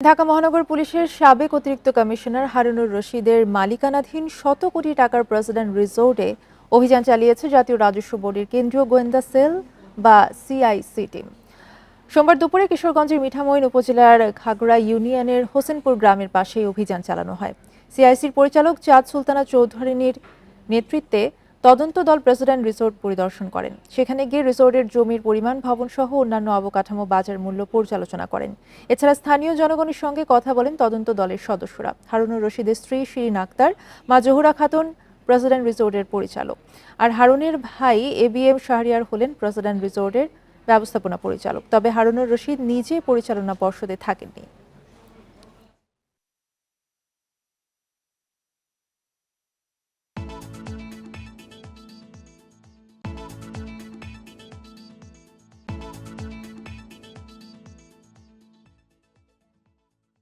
ঢাকা মহানগর পুলিশের সাবেক অতিরিক্ত কমিশনার হারুনুর রশিদের মালিকানাধীন শত কোটি টাকার প্রেসিডেন্ট রিসোর্টে অভিযান চালিয়েছে জাতীয় রাজস্ব বোর্ডের কেন্দ্রীয় গোয়েন্দা সেল বা সিআইসি টিম সোমবার দুপুরে কিশোরগঞ্জের মিঠামইন উপজেলার ঘাগড়া ইউনিয়নের হোসেনপুর গ্রামের পাশেই অভিযান চালানো হয়। সিআইসির পরিচালক চাঁদ সুলতানা চৌধুরীর নেতৃত্বে তদন্ত দল প্রেসিডেন্ট রিসোর্ট পরিদর্শন করেন। সেখানে গিয়ে রিসোর্টের জমির পরিমাণ, ভবন সহ অন্যান্য অবকাঠামো, বাজার মূল্য পর্যালোচনা করেন। এছাড়া স্থানীয় জনগণের সঙ্গে কথা বলেন তদন্ত দলের সদস্যরা। হারুনুর রশিদের স্ত্রী শিরিন আক্তার, মা জহুরা খাতুন, প্রেসিডেন্ট রিসোর্টের পরিচালক। আর হারুনের ভাই এ বি এম শাহরিয়ার হলেন প্রেসিডেন্ট রিসোর্টের ব্যবস্থাপনা পরিচালক। তবে হারুনুর রশিদ নিজে পরিচালনা পর্ষদে থাকেননি।